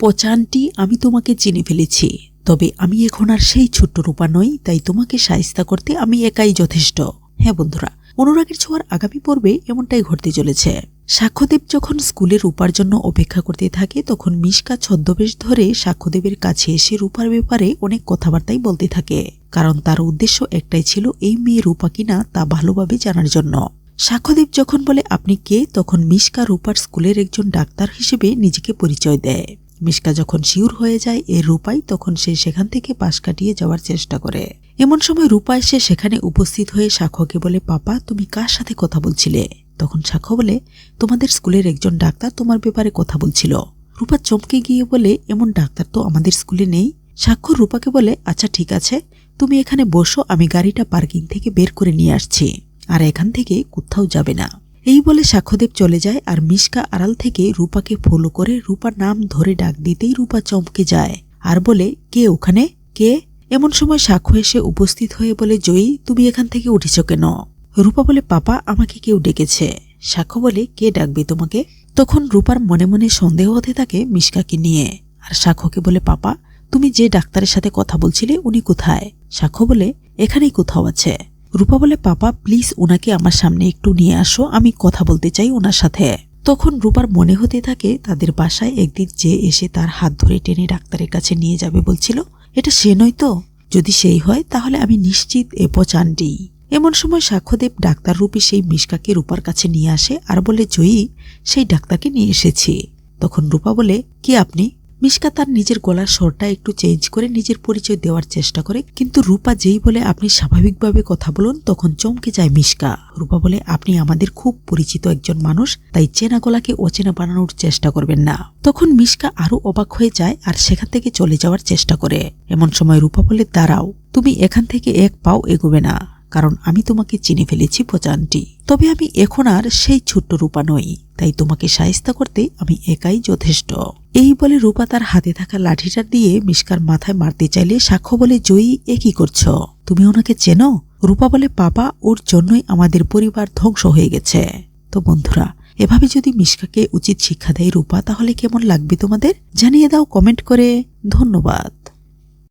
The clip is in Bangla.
পচানটি আমি তোমাকে চিনে ফেলেছি, তবে আমি এখন আর সেই ছোট্ট রূপা নই, তাই তোমাকে সাহিস্তা করতে আমি একাই যথেষ্ট। হ্যাঁ বন্ধুরা, অনুরাগের ছোঁয়ার আগামী পর্বে এমনটাই ঘটতে চলেছে। সাক্ষ্যদেব যখন স্কুলে রূপার জন্য অপেক্ষা করতে থাকে, তখন মিশকা ছদ্মবেশ ধরে সাক্ষ্যদেবের কাছে এসে রূপার ব্যাপারে অনেক কথাবার্তাই বলতে থাকে। কারণ তার উদ্দেশ্য একটাই ছিল এই মেয়ে রূপা কিনা তা ভালোভাবে জানার জন্য। সাক্ষ্যদেব যখন বলে, আপনি কে? তখন মিশকা রূপার স্কুলের একজন ডাক্তার হিসেবে নিজেকে পরিচয় দেয়। মিশকা যখন শিউর হয়ে যায় এর রূপাই তখন সে সেখান থেকে পাশ কাটিয়ে যাওয়ার চেষ্টা করে। এমন সময় রূপা এসে সেখানে উপস্থিত হয়ে সাক্ষ্যকে বলে, পাপা, তুমি কার সাথে কথা বলছিলে? তখন সাক্ষ্য বলে, তোমাদের স্কুলের একজন ডাক্তার তোমার ব্যাপারে কথা বলছিল। রূপা চমকে গিয়ে বলে, এমন ডাক্তার তো আমাদের স্কুলে নেই। সাক্ষ্য রূপাকে বলে আচ্ছা ঠিক আছে। তুমি এখানে বসো, আমি গাড়িটা পার্কিং থেকে বের করে নিয়ে আসছি। আর এখান থেকে কোথাও যাবে না। এই বলে সাক্ষ্যদেব চলে যায় আর মিশকা আড়াল থেকে রূপাকে ফলো করে রূপার নাম ধরে ডাক দিতেই রূপা চমকে যায়। আর বলে, কে ওখানে? কে? এমন সময় সাক্ষ্য এসে উপস্থিত হয়ে বলে, জয়ী, তুমি এখান থেকে উঠেছ কেন? রূপা বলে, পাপা, আমাকে কেউ ডেকেছে। সাক্ষ্য বলে, কে ডাকবে তোমাকে? তখন রূপার মনে মনে সন্দেহ হতে থাকে মিশকাকে নিয়ে। আর সাক্ষ্যকে বলে, পাপা, তুমি যে ডাক্তারের সাথে কথা বলছিলে উনি কোথায়? সাক্ষ্য বলে, এখানেই কোথাও আছে। রূপা বলে, পাপা প্লিজ ওনাকে আমার সামনে একটু নিয়ে আসো, আমি কথা বলতে চাই ওনার সাথে। তখন রূপার মনে হতে থাকে, তাদের বাসায় একদিন যে এসে তার হাত ধরে টেনে ডাক্তারের কাছে নিয়ে যাবে বলছিল, এটা সে নয় তো? যদি সেই হয়, তাহলে আমি নিশ্চিত এ পচানটি এমন সময় সাক্ষ্যদেব ডাক্তার রূপে সেই মিশকাকে রূপার কাছে নিয়ে আসে আর বলে, জয়ী, সেই ডাক্তারকে নিয়ে এসেছি। তখন রূপা বলে, কি আপনি? মিশকা তার নিজের গলার স্বরটা একটু চেঞ্জ করে নিজের পরিচয় দেওয়ার চেষ্টা করে। কিন্তু রূপা যেই বলে আপনি স্বাভাবিকভাবে কথা বলুন, তখন চমকে যায় মিশকা। রূপা বলে, আপনি আমাদের খুব পরিচিত একজন মানুষ, তাই চেনা গলাকে অচেনা বানানোর চেষ্টা করবেন না। তখন মিশকা আরও অবাক হয়ে যায় আর সেখান থেকে চলে যাওয়ার চেষ্টা করে। এমন সময় রূপা বলে, দাঁড়াও, তুমি এখান থেকে এক পাও এগোবে না। কারণ আমি তোমাকে চিনে ফেলেছি পচানটি তবে আমি এখন আর সেই ছোট্ট রূপা নই, তাই তোমাকে সাহিস্তা করতে আমি একাই যথেষ্ট। এই বলে রূপা তার হাতে থাকা লাঠিটা দিয়ে মিশকার মাথায় মারতে চাইলে সাক্ষ্য বলে, জয়ী, এ কি করছ? তুমি ওনাকে চেনো? রূপা বলে, পাপা, ওর জন্যই আমাদের পরিবার ধ্বংস হয়ে গেছে। তো বন্ধুরা, এভাবে যদি মিশকাকে উচিত শিক্ষা দেয় রূপা, তাহলে কেমন লাগবে তোমাদের? জানিয়ে দাও কমেন্ট করে। ধন্যবাদ।